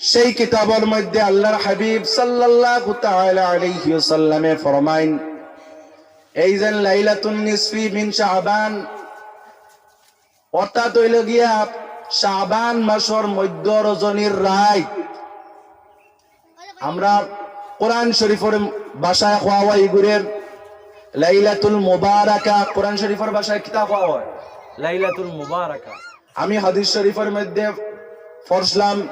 সেই কিতাবের মধ্যে আল্লাহর হাবিব সাল্লাল্লাহু তাআলা আলাইহি ওয়াসাল্লামে ফরমাইন এই যে লাইলাতুন নিসফি মিন শাবান অর্থাৎ হইল গিয়া শাবান মাসর মধ্য রজনীর রায়। আমরা কোরআন শরীফের ভাষায় হয় ইগুরের লাইলাতুল মুবারাকা কোরআন শরীফের ভাষায় কিতাব হয় লাইলাতুল মুবারাকা। আমি হাদিস শরীফের মধ্যে ফরসলাম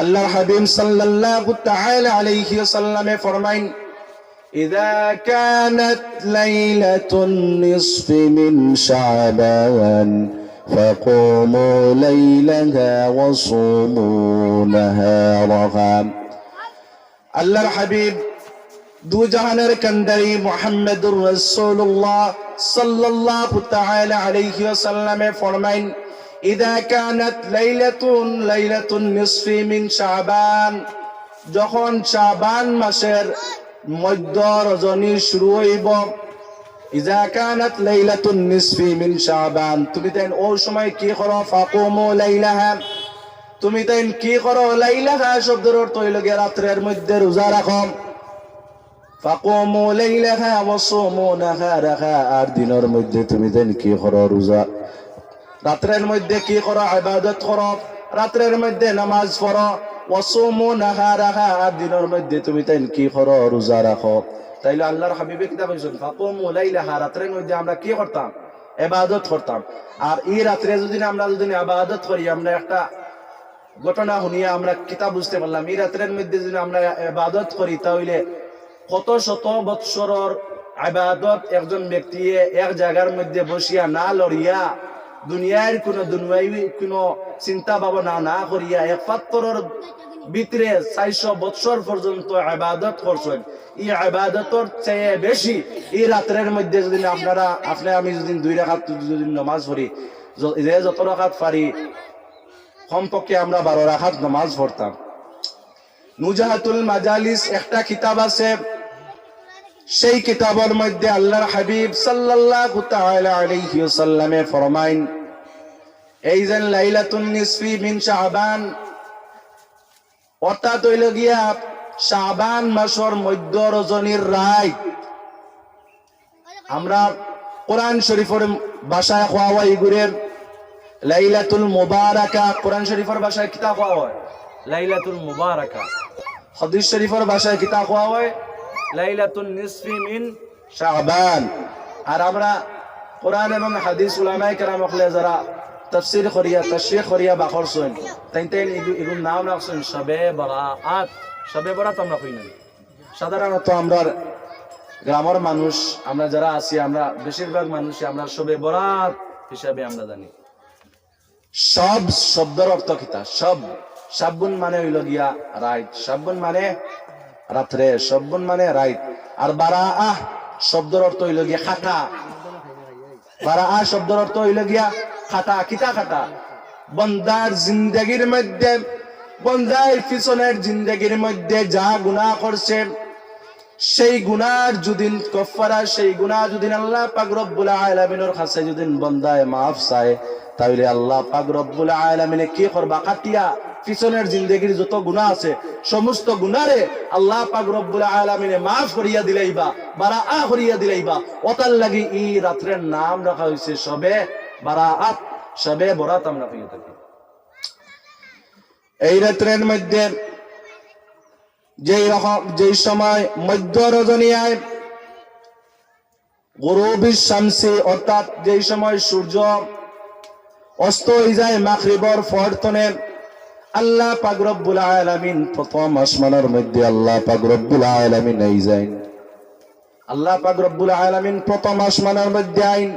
আল্লাহর হাবিব সাল্লাল্লাহু তাআলা আলাইহি ওয়াসাল্লামে ফরমাইন إذا كانت ليلة النصف من شعبان فقوموا ليلها وصوموا نهارها আল্লাহর হাবিব দু জাহানের কান্দারি মুহাম্মদুর রাসূলুল্লাহ সাল্লাল্লাহু তাআলা আলাইহি ওয়াসাল্লামে ফরমাইন ইদা কানাত লাইলাতুন লাইলাতুন নিসফি মিন শাবান। যখন শাবান মাসের মধ্য রজনী শুরু হইব ইজা কানাত লাইলাতুন নিসফি মিন শাবান। তুমি তাই ও সময় কি করো? ফাকুমু লাইলাহা। তুমি তাই কি করো? লাইলাহা শব্দের অর্থ হইল গিয়ে রাত্রের মধ্যে রোজা রাখো। ফাকুমু লাইলাহা ওয়াসুমু নাহারাহা আর দিনের মধ্যে তুমি তাই কি করো? রোজা রাত্রের মধ্যে কি করো? ইবাদত করো। রাত্রের মধ্যে নামাজ পড়ো। ওয়াসুমু নাহারাহা, আর দিনের মধ্যে তুমি তাই কি করো? রোজা রাখো। তাইলে আল্লাহর হাবিবে কিতাব বলছেন, ফাকুমু লাইলাহা রাত্রের মধ্যে আমরা কি করতাম? ইবাদত করতাম। আর এই রাত্রে যদি আমরা যদি ইবাদত করি, আমরা একটা ঘটনা শুনিয়া আমরা কিতাব বুঝতে পারলাম, এই রাত্রের মধ্যে যদি আমরা ইবাদত করি, তাহলে কত শত বৎসরের আবাদত একজন ব্যক্তি এক জায়গার মধ্যে বসিয়া না লড়িয়া দুনিয়ার কোনো দুনিয়াই কোনো চিন্তা ভাবনা না করিয়া এক পাত্তরের ভিতরে চারশো বৎসর পর্যন্ত আবাদত করছেন। এই আবাদতর চেয়ে বেশি এই রাত্রের মধ্যে যদি আপনারা, আপনি আমি যদি দুই রাখাত যদি নমাজ পড়ি, যে যত রাখাত পারি, কমপক্ষে আমরা বারো রাখাত নমাজ পড়তাম। নুজাহাতুল মাজালিস একটা কিতাব আছে। সেই কিতাবের মধ্যে আল্লাহর হাবিব সাল্লাল্লাহু তাআলা আলাইহি ওয়াসাল্লামে ফরমাইন এই যে লাইলাতুন নিসফি মিন শাবান। অর্থাৎ হইল গিয়া, শাবান মাসর মধ্য রজনীর রায়। আমরা কোরআন শরীফের ভাষায় খোয়া হয় ইগুরের লাইলাতুল মুবারাকা, কোরআন শরীফের ভাষায় কিতাব খোয়া হয় লাইলাতুল মুবারাকা। হাদিস শরীফের ভাষায় কিতাব খোয়া হয় লাইলাতুন নিসফি মিন শাবান। আর আমরা কোরআন এবং হাদিস উলামায়ে কেরাম যারা তাফসীর করিয়া, তাশরিহ করিয়া বাখর শুন তাই তাই নাম রাখছেন শবে বরাআত শবে বরাত। আমরা কই না। সাধারণত আমরা গ্রামের মানুষ, আমরা যারা আছি, আমরা বেশিরভাগ মানুষই আমরা সবে বরাত হিসাবে আমরা জানি। সব শব্দের অর্থ কিতা সব। সাবুন মানে হইল গিয়া রাইট সাবুন মানে রাত্রে, সব্বন মানে রাইট আর বারা আহ শব্দের অর্থ হইল গিয়া খাটা বারা আহ শব্দের অর্থ হইল গিয়া খাটা কিতা খাতা? বন্দার জিন্দগির মধ্যে, বন্দার পিছনের জিন্দগির মধ্যে যা গুনাহ করছে, সেই গুনার যদিন কফারা, সেই গুনাহ যদিন আল্লাহ পাক রব্বুল কাছে যদিন বন্দায় মাফ চায় তাহলে আল্লাহ পাক রব্বুল কি করবা? কাটিয়া পিছনের জিন্দগির যত গুনাহ আছে, সমস্ত গুনারে আল্লাহ পাক রব্বুল মাফ করিয়া দিলাইবা বারা আ করিয়া দিলাইবা। ওতার লাগি ই রাত্রের নাম রাখা হয়েছে সবে বারা সবে বরাত আমরা হইয়া থাকি। এই রাত্রের মধ্যে যেই রকম, যেই সময় মধ্য রজনীয়ায় গরুবি শামসি, অর্থাৎ যেই সময় সূর্য অস্ত হয়ে যায় মাখরিবর ফরতনে, আল্লাহ পাক রব্বুল আলামিন প্রথম আসমানের মধ্যে আল্লাহ পাক রব্বুল আলামিন এই যায় আল্লাহ পাক রব্বুল আলামিন প্রথম আসমানের মধ্যে আইন।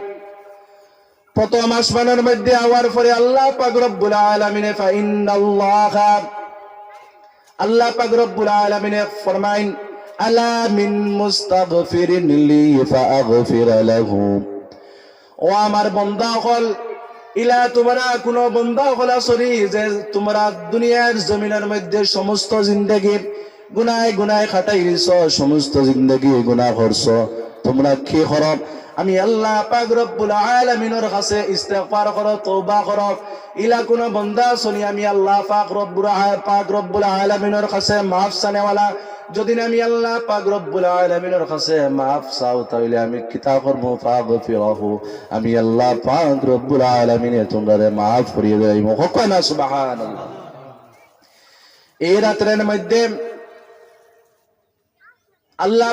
প্রথম আসমানের মধ্যে আওয়ার পরে আল্লাহ পাক রব্বুল আলামিনে আল্লাহ পাক রব্বুল আলামিন ফরমাইন সমস্ত জিন্দগি গুনায় গুনায় খাটাই সমস্ত জিন্দগি গুনাহ করছ, তোমরা কি করো আমি আল্লাহ পাক রব্বুল আলামিনের কাছে ইস্তেগফার করো, তওবা করো। ইলা কোন বন্দা শুনি, আমি আল্লাহ পাক রব্বুল পাক রব্বুল আলামিনের কাছে মাফ চানেওয়ালা। যদি আমি আল্লাহ পাক রব্বুল আলামিনের কাছে মাফ চাও তাহলে আমি কিতা করব ফাগফিরাহু আমি আল্লাহ পাক রব্বুল আলামিনে তোমরা মাফ করিয়ে দেই। মুখ না, সুবহানাল্লাহ। এই রাত্রের মধ্যে আল্লাহ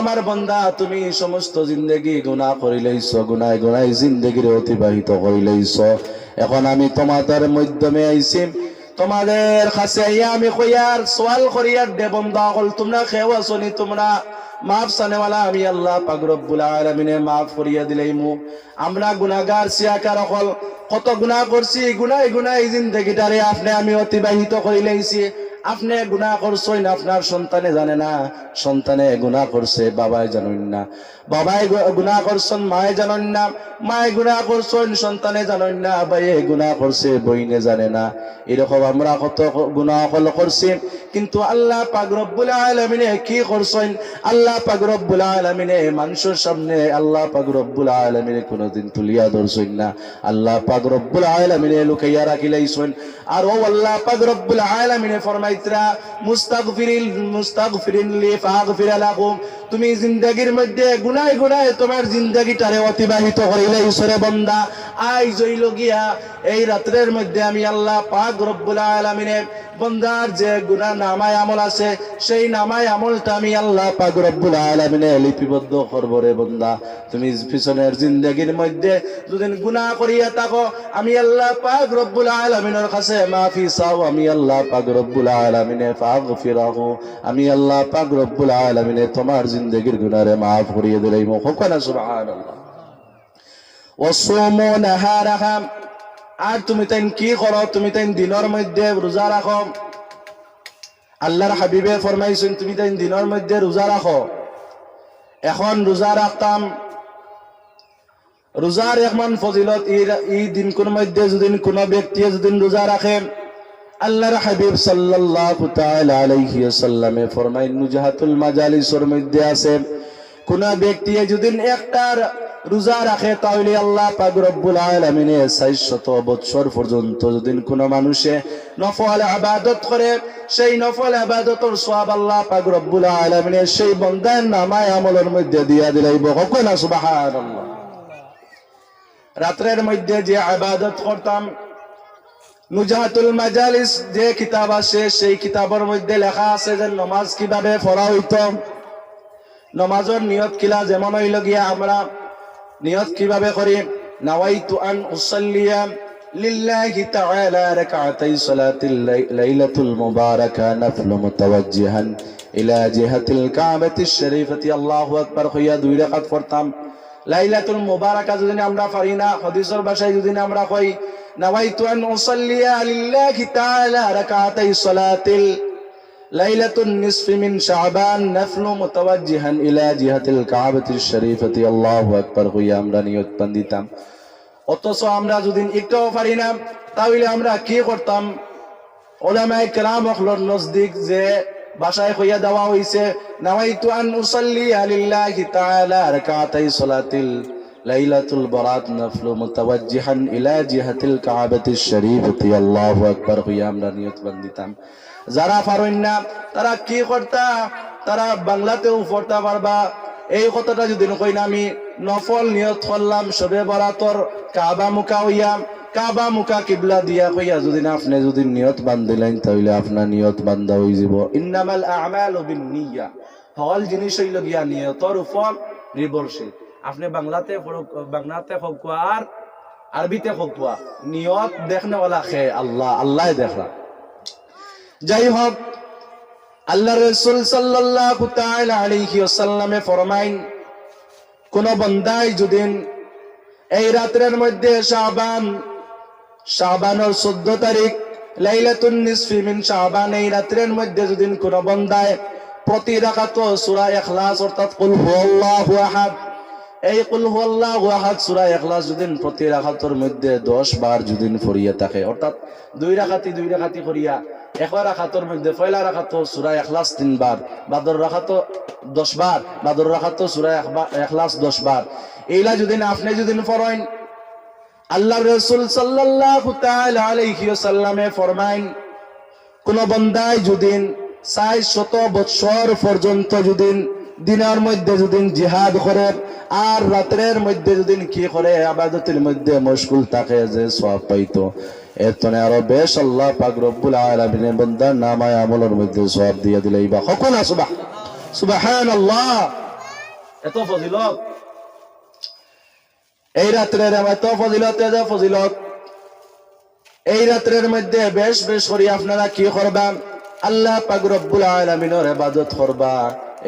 আমার বান্দা, তুমি সমস্ত জিন্দগি গুনাহ করিলেইছ গুনাহ গুনাহ জিন্দগির অতিবাহিত করিলেইছ এখন আমি তোমাদের মাধ্যমে আইছি। তোমাদের কাছে আমি কইয়ার সওয়াল করিয়ার দে, বন্দা হল তোমরা খেও আসনি তোমরা? মাফ সানেওয়ালা আমি আল্লাহ পাগরবুল আলমিনে মাফ করিয়া দিলাইমু আমরা গুণাগার সিয়াকার অকল। কত গুণা করছি গুণাই গুণাই জিন্দগিটারে আপনি আমি অতিবাহিত করিলেইছি। আপনি গুনাহ করছেন, আপনার সন্তানে জানে না। সন্তানে গুনাহ করছে, বাবাই জানেন না। বাবাই গু- গুনাহ করছেন, মায়ে জানেন না। মায়ে গুনাহ করছেন, সন্তানে জানেন না। ভাইয়ে গুনাহ করছে, বইনে জানে না। এরকম আমরা কত গুনাহ হল করছি। কিন্তু আল্লাহ পাক রব্বুল আলামিনে কি করছেন? আল্লাহ পাক রব্বুল আলামিনে মানুষের সামনে আল্লাহ পাক রব্বুল আলামিনে কোনোদিন তুলিয়া ধরছেন না। আল্লাহ পাক রব্বুল আলামিনে লুকাইয়া রাখিলাইছেন। আর ও আল্লাহ পাক রব্বুল আলামিনে ফরমাইতরা মুস্তাগফিরিল, মুস্তাগফিরিন লি ফাগফির লাকুম। তুমি জিন্দেগির মধ্যে গুনায় গুনায় তোমার জিন্দেগিটারে অতিবাহিত করিলে ঈশ্বরে বন্দা। আই জইল গিয়া, এই রাত্রের মধ্যে আমি আল্লাহ পাক রব্বুল আলামিনে বন্দার যে গুনাহ নামায় আমল আছে, সেই নামায় আমলটা আমি আল্লাহ পাক রব্বুল আলামিনে লিপিবদ্ধ করব রে বন্দা। তুমি পিছনের জিন্দেগির মধ্যে যদি গুনাহ করিয়া থাকো, আমি আল্লাহ পাক রব্বুল আলামিনের কাছে মাফি চাও, আমি আল্লাহ পাক রব্বুল আলামিনে ফাগফিরাহু আমি আল্লাহ পাক রব্বুল আলামিনে তোমার জিন্দেগির গুনারে মাফ করিয়ে দিলাই মুখ না সুবহানাল্লাহ। ওয়াসুমু নাহারাহা। আর তুমি তাই কি করো? তুমি তাই দিনের মধ্যে রোজা রাখো। আল্লাহর হাবিবে ফরমাইছেন, তুমি তাই দিনের মধ্যে রোজা রাখো। এখন রোজা রাখতাম। রোজার একমান ফজিলত এই দিনকুর মধ্যে যদি কোনো ব্যক্তি যদি রোজা রাখে আল্লাহর হাবিব সাল্লাল্লাহু তাআলা আলাইহি ওয়াসাল্লামে ফরমাইন মুজাহাতুল মাজালিসের মধ্যে আছে, কোন ব্যক্তি যদি একটার রোজা রাখে, তাহলে আল্লাহ পাক রব্বুল আলামিনে 600 বছর পর্যন্ত যদি কোন মানুষে নফল ইবাদত করে, সেই নফল ইবাদতের সওয়াব আল্লাহ পাক রব্বুল আলামিনে সেই বান্দার নামায় আমলের মধ্যে দিয়া দিলাইব। কখন সুবহানাল্লাহ। রাত্রের মধ্যে যে আবাদত করতাম নুজাহাতুল মাজালিস যে কিতাব আছে, সেই কিতাবের মধ্যে লেখা আছে যে নমাজ কীভাবে পড়া হইত নমাজের নিয়ত কিলা যেমন হইল গিয়া আমরা নিয়ত কীভাবে করি? নাওয়াইতু আন উসাল্লিয়া লিল্লাহি তাআলা রাকাতাই সালাতিল লাই- লাইলাতুল মুবারাকা নাফলু মুতাওয়াজ্জিহান ইলা জিহাতিল কাবাতিশ শরীফাতি, আল্লাহু আকবার হইয়া দুই রাকাত পড়তাম। লাইলাতুল মুবারাকা যদি আমরা পারি না, হাদিসের ভাষায় যদি আমরা কই নাওয়াইতু আন উসাল্লিয়া লিল্লাহি তাআলা রাকাতাই সালাতিল লাইলাতুন নিসফি মিন শাবান নাফলু মুতাওয়াজ্জিহান ইলা জিহাতিল কাবাতিশ শরীফাতি আল্লাহু আকবার হইয়া আমরা নিয়ত বান্দিতাম অথচ আমরা যদি একটাও পারি না, তাহলে আমরা কি করতাম? ওলামায়ে কেরাম অখলর নজদিক যে বাসায় হইয়া দেওয়া হইছে, নাওয়াইতু আন উসাল্লি লিল্লাহি তাআলা রাকাতাই সালাতিল। লাইলাতুল বারাত নাফলু মুতাওয়াজ্জিহান ইলা জিহাতিল কাবাতিশ শরীফাতি। আল্লাহু আকবার হইয়া আমরা নিয়ত বান্দিতাম। যারা পারেন না, তারা কি করতা? তারা বাংলাতেও পড়তে পারবা। এই কথাটা যদি কই না আমি, নফল নিয়ত করলাম, সবে বরাতর কাবা মুকা হইয়া, কাবা মুকা কিবলা দিয়া কইয়া, যদি না আপনি যদি নিয়ত বান্ধিলেন তাহলে আপনার নিয়ত বান্ধা হয়ে যাব। ইন্নামাল আ'মালু বিন্নিয়া হল জিনিস হইল গিয়া নিয়তর উপর নির্ভরশীল। আপনি বাংলাতে বাংলাতে হোক আর আরবিতে হোক নিয়ত দেখনে ওলা খে, আল্লাহ আল্লাহ দেখলা। যাই হোক, আল্লাহ রসুল সাল্লাল্লাহু ফরমাইন, কোন যদি এই রাত্রের মধ্যে শাবান, শাবানের 14 তারিখ এই মধ্যে যদি কোন বান্দায় প্রতি রাকাত সূরা ইখলাস অর্থাৎ এই কুল হুয়াল্লাহু আহাদ, সূরা ইখলাস যদি প্রতি রাকাতের মধ্যে 10 বার যদি পড়িয়া থাকে। অর্থাৎ দুই রাকাতি দুই রাকাতি করিয়া এক রাকাতের মধ্যে পয়লা রাকাত সূরা ইখলাস তিনবার, বাদর রাকাত 10 বার, বাদর রাকাত সূরা ইখলাস 10 বার। এইলা যদি আপনি যদি পড়েন আল্লাহ রাসূল ওয়াসাল্লামে ফরমাইন কোন বন্দায় যদি চাই শত বৎসর পর্যন্ত যদি দিনের মধ্যে যদি জিহাদ করে, আর রাত্রের মধ্যে যদি কি করে, আবাদতের মধ্যে মুশকুল থাকে যে সব পাইতো। এর তনে আরও বেশ আল্লাহ পাক রব্বুল আলামিনের বন্দার নামায় আমলের মধ্যে সব দিয়ে দিলেই বা সুবাহ। সুবহানাল্লাহ। এত ফজিলত। এই রাত্রের এত ফজিলত এত ফজিলত। এই রাত্রের মধ্যে বেশ বেশ করি, আপনারা কি করবেন আল্লাহ পাক রব্বুল আলামিনের ইবাদত করবা।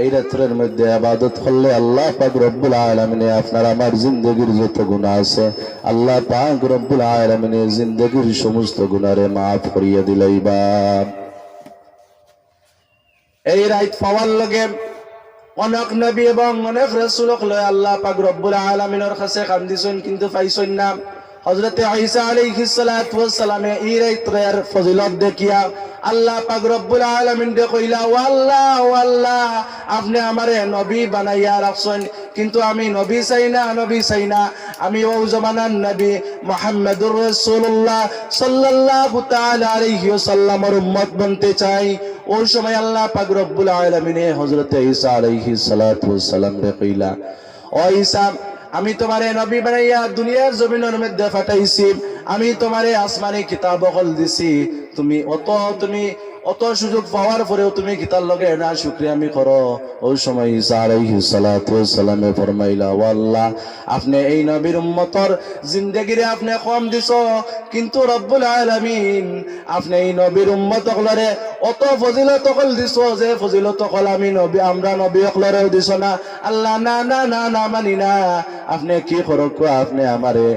এই রাত্রের মধ্যে ইবাদত করলে আল্লাহ পাক রব্বুল আলামিনে আপনার আমার জিন্দগির যত গুনাহ আছে, আল্লাহ পাক রব্বুল আলামিনে জিন্দগির সমস্ত গুনারে মাফ করিয়া দিলাইবা এই রাইত পাওয়ার লগে অনেক নবী এবং অনেক রসুলক লয় আল্লাহ পাক রব্বুল আলামিনের কাছে কান্দিছেন, কিন্তু পাইছেন না। হযরত ঈসা আলাইহিস সালাতু ওয়াস সালামে এই রাত্রের ফজিলত দেখিয়া আল্লাহ পাক রব্বুল আলামিন কইলা, ও আল্লাহ ও আল্লাহ, আপনি আমারে নবী বানাইয়া রাখছেন, কিন্তু আমি নবী চাই না, নবী চাই না। আমি ও জমানার নবী মুহাম্মদুর তাআলা আলাইহি ওয়াসাল্লামের উম্মত বনতে চাই। ওই সময় আল্লাহ পাক রব্বুল আলামিনে হযরত ঈসা ওয়াস সালাম কইলা, ও ঈসা আমি তোমারে নবী বানাইয়া দুনিয়ার জমিনের মধ্যে ফাটাইছি। আমি তোমারে আসমানি কিতাব অকল দিছি। তুমি অত তুমি অত সুযোগ পাওয়ার পরেও তুমি কিতার লগে না শুক্রিয়া আমি করো। ওই সময় ঈসা আলাইহিস সালাতু সালামে ফরমাইলা ও আল্লাহ আপনি এই নবীর উম্মতর জিন্দেগিরে আপনি কম দিছ। কিন্তু রব্বুল আলামিন, আপনি এই নবীর উম্মত অত ফজিলত অকল দিছ যে ফজিলত অকল আমি নবী, আমরা নবী অকলরেও দিছ না। আল্লাহ, না না না না মানি না। আপনি কি করক আপনি আমারে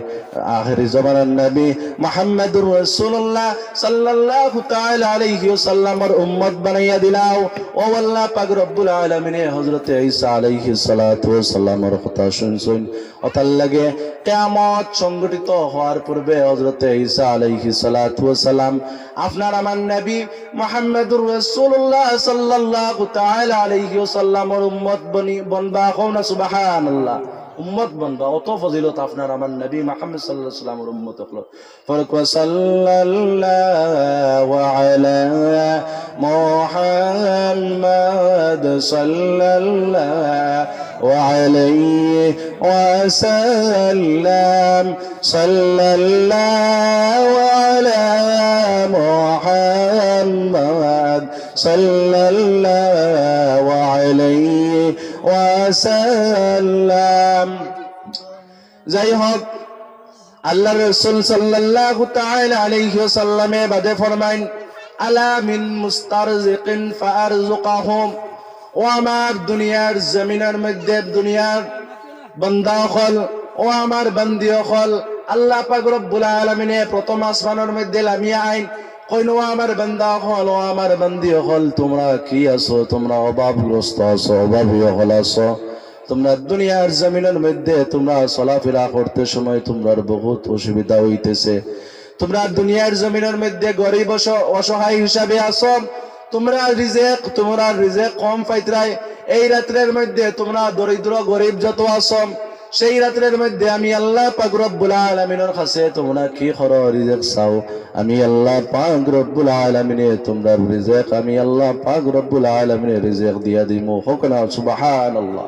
আখেরি জমানার নবী মুহাম্মদুর রাসূলুল্লাহ সাল্লাল্লাহু তাআলা আলাইহি ওয়াসাল্লামের উম্মত বানাইয়া দিলাও। ও আল্লাহ পাক রব্বুল আলামিনে হযরত ঈসা আলাইহি সালাতু ওয়াস ওয়াসাল্লামের কথা শুনছেন। অতার লাগে কিয়ামত সংগঠিত হওয়ার পূর্বে হযরত ঈসা আলাইহি ওয়াসাল্লাম আপনার আমার নবী মুহাম্মদুর রাসূলুল্লাহ সাল্লাল্লাহু তাআলা আলাইহি ওয়াসাল্লামের উম্মত বনি বনবা কওনা সুবহানাল্লাহ। উম্মত বনবা অত ফজিলত আপনার আমার নবী মুহাম্মদ সাল্লাল্লাহু আলাইহি ওয়াসাল্লামের উম্মত হলো। ফরক সাল্লাল্লাহু আলা মুহাম্মদ সাল্লাল্লাহু আলাইহি ওয়াসাল্লাম সাল্লাল্লাহু আলা মুহাম্মদ সাল্লাল্লাহু আলাইহি ওয়াসাল্লাম যাই হোক আল্লাহ রসুল সাল্লাল্লাহু তাআলা আলাইহি ওয়াসাল্লামে বাদে ফরমাইন আলা মিন মুস্তারজিকিন ফারজুকাহুম ও আমার দুনিয়ার জমিনের মধ্যে দুনিয়ার বান্দা হল, ও আমার বান্দি হল। আল্লাহ পাক রব্বুল আলামিনে প্রথম আসমানের মধ্যে লামিয়া আইন, কইন, ও আমার বান্দা হল, ও আমার বান্দি হল। তোমরা কি আছো? তোমরা অভাবগ্রস্ত আছো, অভাবী হল আছো। তোমরা দুনিয়ার জমিনের মধ্যে তোমরা চলাফেরা করতে সময় তোমরা বহুত অসুবিধা হইতেছে। তোমরা দুনিয়ার জমিনের মধ্যে গরিব অস- অসহায় হিসাবে আসো তোমরা রিজেক তোমরা রিজেক কম পাইতরাই। এই রাত্রের মধ্যে তোমরা দরিদ্র, গরিব যত আসম সেই রাত্রের মধ্যে আমি আল্লাহ পাক আলামিনের কাছে তোমরা কি করো রিজেক চাও? আমি আল্লাহ পাক আলামিনে তোমরা রিজেক, আমি আল্লাহ পাক আলামিনে রিজেক দিয়া দিমু। হোক হকনা সুবহানাল্লাহ।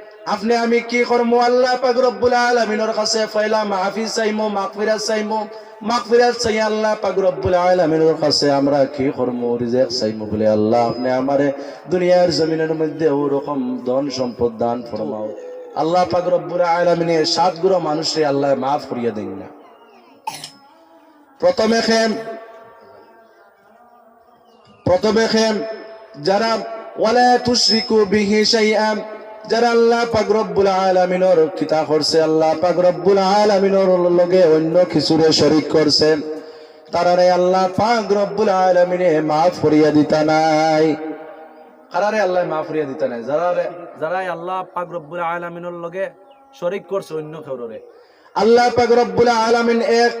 আপনি আমি কি করব আল্লাহ পাক রব্বুল আলামিনের কাছে ফয়লা মাফি চাইমু, মাগফিরাত চাইমু, মাগফিরাত চাই আল্লাহ পাক রব্বুল আলামিনের কাছে আমরা কি করব রিজেক চাইমু বলে আল্লাহ, আপনি আমারে দুনিয়ার জমিনের মধ্যে ওরকম ধন সম্পদ দান ফরমাও। আল্লাহ পাক রব্বুল আলামিনে সাত মানুষে আল্লাহ মাফ করিয়া দেন না। প্রথমে খেম প্রথমে খেম, যারা, ওয়ালা তুশরিকু বিহি শাইআম যারা আল্লাহ পাক রব্বুল আলামিনের কিতা করছে, আল্লাহ পাক রব্বুল আলামিনের লগে অন্য কিছুরে শরীক করছে তারারে আল্লাহ পাক রব্বুল আলামিনে মাফ করিয়া দিতা নাই। কারারে আল্লাহ মাফ করিয়া দিতে নাই? যারা যারা আল্লাহ পাক রব্বুল আলামিনের লগে শরীক করছে অন্য কেউরে। আল্লাহ পাক রব্বুল আলামিন এক,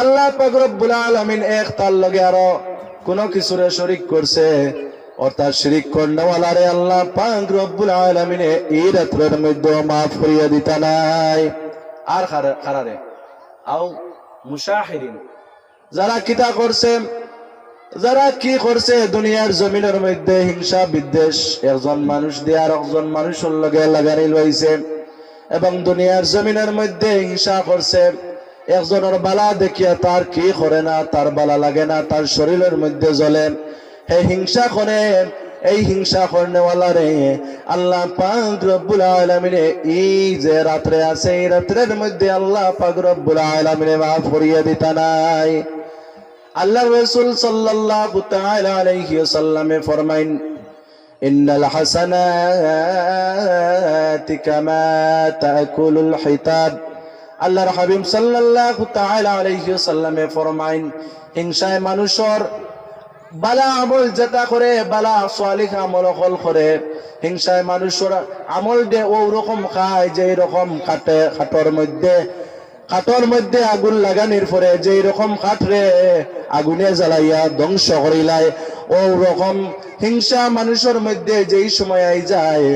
আল্লাহ পাক রব্বুল আলামিন এক, তার লগে আরও কোন কিছুরে শরীক করছে। অর্থাৎ শিরিক করনেওয়ালারে আল্লাহ পাক রব্বুল আলামিনে এই রাত্রের মধ্যে মাফ করিয়া দিতা নাই। আর খারা- কারারে আও মুশাহিরিন যারা কিতা করছে, যারা কি করছে, দুনিয়ার জমিনের মধ্যে হিংসা, বিদ্বেষ, একজন মানুষ দিয়ে আর একজন মানুষের লগে লাগানি লইছে এবং দুনিয়ার জমিনের মধ্যে হিংসা করছে, একজনের বালা দেখিয়া তার কি করে না, তার বালা লাগে না, তার শরীরের মধ্যে জ্বলে। হে হিংসা করে, এই হিংসা করনেওয়ালা রে। আল্লাহ পাক রব্বুল আলামিনে এই যে রাত্রে আছে, এই রাত্রের মধ্যে আল্লাহ পাক রব্বুল আলামিনে মাফ করিয়া দিতা নাই। আল্লাহ রসুল সাল্লাল্লাহু তাআলা আলাইহি ওয়াসাল্লামে ফরমাইন, ইন্নাল হাসানাতি কামা তাকুলুল হিতাব। আল্লাহর হাবিব সাল্লাল্লাহু তাআলা আলাইহি ওয়াসাল্লামে ফরমাইন, হিংসায় মানুষের বালা আমল যেটা করে, বালা সালিহ আমল অকল করে। হিংসায় মানুষের আমল দে ও রকম খায় যে রকম কাটে খাটর মধ্যে। কাঠর মধ্যে আগুন লাগানির পরে যে রকম কাঠরে আগুনে জ্বালাইয়া ধ্বংস করিলাই ও রকম হিংসা মানুষের মধ্যে যেই সময় আই যায়,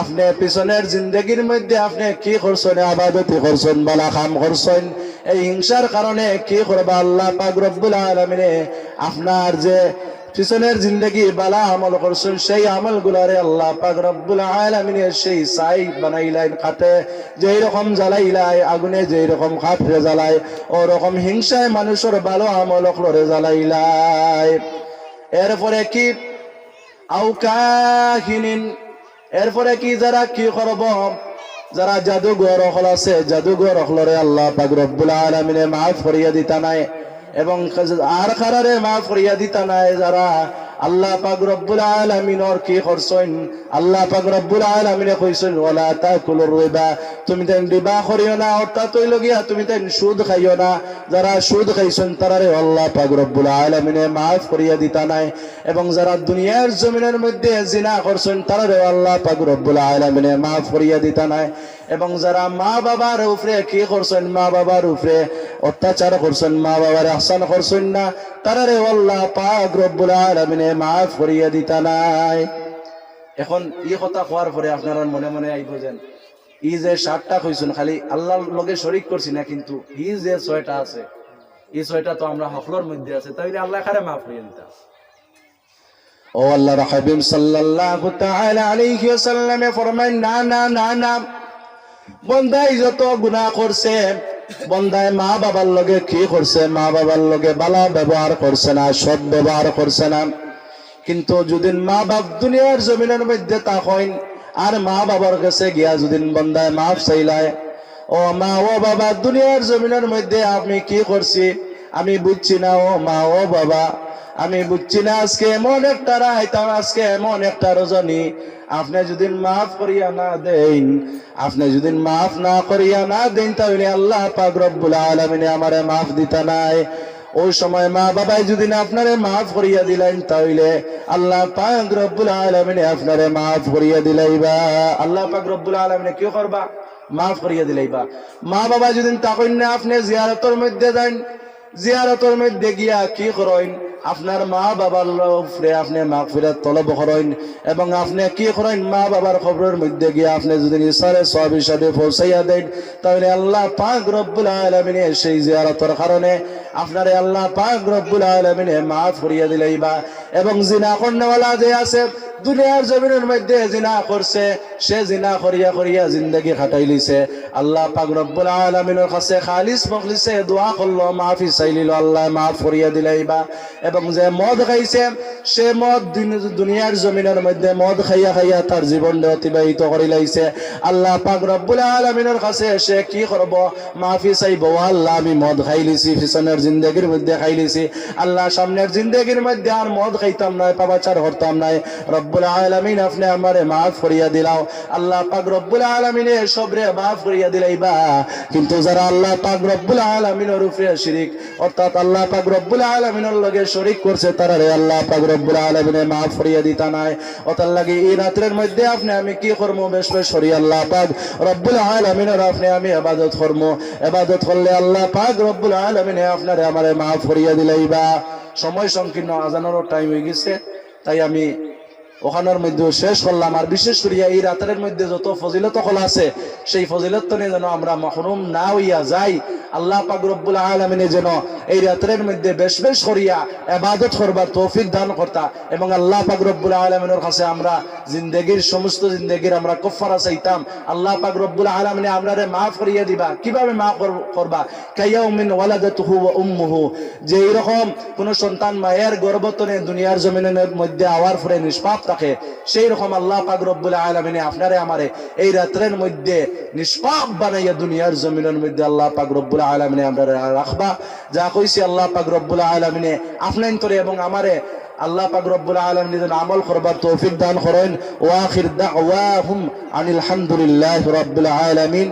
আপনি পিছনের জিন্দগির মধ্যে আপনি কি করছেন? আবাদতি করছেন বালা কাম করছেন। এই হিংসার কারণে কি করবা? আল্লাহ পাক রব্বুল আলমিনে আপনার যে পিছনের জিন্দগি বালা আমল করছেন, সেই আমল গুলারে আল্লাহ পাক রব্বুল আলামিনের সেই সাই বানাইলাই খাতে যেই রকম জ্বালাইলাই, আগুনে যেই রকম খাটরে জ্বালায়, ও রকম হিংসায় মানুষের ভালো আমল করে জ্বালাইলাই। এরপরে কি? আউকাহিনিন এরপরে কি যারা কি করব? যারা জাদুঘর অকল আছে, জাদুঘর অকলরে আল্লাহ পাক রব্বুল আলামিনে মাফ করিয়া দিতা নাই। এবং আর কারারে মাফ করিয়া দিতা নাই যারা আল্লাহ পাক রব্বুল আলামিনর কি করছেন? আল্লাহ পাক রব্বুল আলামিনে কইছেন, ওয়ালা তাকুলুর রিবা। তুমি তেন রিবা করিও না, অর্থাৎ হইল গিয়া তুমি তেন সুদ খাইও না। যারা সুদ খাইছেন, তারারে আল্লাহ পাক রব্বুল আলামিনে মাফ করিয়া দিতা নাই। এবং যারা দুনিয়ার জমিনের মধ্যে জিনা করছেন তারারে আল্লাহ পাক রব্বুল আলামিনে মাফ করিয়া দিতা নাই। এবং যারা মা বাবার উপরে কি করছেন? মা বাবার উপরে অত্যাচার করছেন, মা বাবার আহসান করছেন না। তারারে আল্লাহ পাক রব্বুল আলামিনে মাফ করিয়া দিতা নাই। এখন ই কথা কোয়ার পরে আপনারা মনে মনে আইব যেন ই যে সাতটা কইছেন, খালি আল্লাহর লগে শরিক করছি না, কিন্তু ই যে ছয়টা আছে, এই ছয়টা তো আমরা হকলর মধ্যে আছে, তাইলে আল্লাহ খারে মাফ করিয়া দিতা। ও আল্লাহর হাবিব সাল্লাল্লাহু তাআলা আলাইহি ওয়াসাল্লামে ফরমান না না না না বন্দাই যত গুনাহ করছে বন্দায় মা বাবার লগে কি করছে, মা বাবার লগে বালা ব্যবহার করছে না, সৎ ব্যবহার করছে না। কিন্তু যদি মা বাপ দুনিয়ার জমিনের মধ্যে তা হইন আর মা বাবার কাছে গিয়া যদি বন্দায় মাফ চাইলায়, ও মা, ও বাবা, দুনিয়ার জমিনের মধ্যে আমি কি করছি? আমি বুঝছি না, ও মা, ও বাবা আমি বুঝছি না আজকে এমন একটা রাইতাম আজকে এমন একটা রজনী। আপনি যদি মাফ করিয়া না দেন, আপনি যদি মাফ না করিয়া না দেন, তাহলে আল্লাহ পাক রব্বুল আলামিনে আমারে মাফ দিতা নাই। ওই সময় মা বাবাই যদি না আপনারে মাফ করিয়া দিলেন, তাহলে আল্লাহ পাক রব্বুল আলামিনে আপনারে মাফ করিয়া দিলাইবা। আল্লাহ পাক রব্বুল আলামিনে কি করবা? মাফ করিয়া দিলাইবা। মা বাবা যদি তাকইন না আপনি জিয়ারতের মধ্যে যান, জিয়ারতের মধ্যে গিয়া কি করেন? আপনার মা বাবার উপরে আপনি মাগফিরাত তলব করেন এবং আপনি কি করেন? মা বাবার খবরের মধ্যে গিয়ে আপনি যদি নিঃসারে সব হিসাবে পৌঁছাইয়া দেন, তাহলে আল্লাহ পাক রব্বুল আলমিনে সেই জিয়ারতর কারণে আপনারে আল্লাহ পাক রব্বুল আলমিনে মাফ করিয়া দিলেইবা। এবং জিনা কন্যাওয়ালা যে আছে দুনিয়ার জমিনের মধ্যে জিনা করছে, সে জিনা করিয়া করিয়া জিন্দগি খাটাই লিছে আল্লাহ পাক রব্বুল আলামিনের কাছে খালিস মখলিসে দোয়া করল, মাফি চাইলিল, আল্লাহ মাফ করিয়া দিলাইবা। এবং যে মদ খাইছে, সে মদ দুনিয়ার জমিনের মধ্যে মদ খাইয়া খাইয়া তার জীবন অতিবাহিত করে লাইছে। আল্লাহ পাক রব্বুল আলামিনের কাছে সে কি করব? মাফি চাইব, আল্লাহ আমি মদ খাই লিছি পিছনের জিন্দগির মধ্যে খাই লিছি আল্লাহ সামনের জিন্দগির মধ্যে আর মদ খাইতাম নাই পাবাচার করতাম নাই। রব্বুল রব্বুল আলামিন আপনি আমারে মাফ করিয়া দিলাও। আল্লাহ পাক রব্বুল আলামিনে সবরে মাফ করিয়া দিলাইবা কিন্তু যারা আল্লাহ পাক রব্বুল আলামিনের উপরে শিরিক, অর্থাৎ আল্লাহ পাক রব্বুল আলামিনের লগে শরিক করছে, তারা রে আল্লাহ পাক রব্বুল আলামিনে মাফ করিয়া দিতা নাই। অতার লাগে এই রাত্রের মধ্যে আপনি আমি কি করব বেশ বেশ করি আল্লাহ পাক রব্বুল আলামিনের আপনি আমি ইবাদত করব ইবাদত করলে আল্লাহ পাক রব্বুল আলামিনে আপনারে আমারে মাফ করিয়া দিলাইবা সময় সংকীর্ণ আজানোর টাইম হয়ে গেছে, তাই আমি ওখানের মধ্যে শেষ করলাম। আর বিশেষ করিয়া এই রাতের মধ্যে যত ফজিলত হল আছে, সেই ফজিলত নিয়ে যেন আমরা মহরুম না হইয়া যাই, আল্লাহ পাক রব্বুল আলমিনে যেন এই রাতের মধ্যে বেশ বেশ করিয়া এবাদত করবার তৌফিক দান করতা এবং আল্লাহ পাক রব্বুল আলমিনের কাছে আমরা জিন্দগির, সমস্ত জিন্দগির আমরা কফারা চাইতাম। আল্লাহ পাক রব্বুল আলমিনে আমরা রে মাফ করিয়া দিবা। কীভাবে মাফ করবা? কাইয়াউমিন ওয়ালাদাতুহু ওয়া উম্মুহু। যে এরকম কোন সন্তান মায়ের গর্ভতনে দুনিয়ার জমিনের মধ্যে আওয়ার পরে নিষ্পাপ থাকে সেই রকম আল্লাহ পাক রব্বুল আলামিনে আপনারে, আমারে এই রাত্রের মধ্যে নিষ্পাপ বানাইয়া দুনিয়ার জমিনের মধ্যে আল্লাহ পাক রব্বুল আলামিনে আমরা রাখবা। যা কইছি আল্লাহ পাক রব্বুল আলামিনে আপনার তোরে এবং আমারে আল্লাহ পাক রব্বুল আলামিন যেন আমল করবার তৌফিক দান করেন। ওয়া আখির দাওয়াহুম আনিল হামদুলিল্লাহি রাব্বিল আলামিন।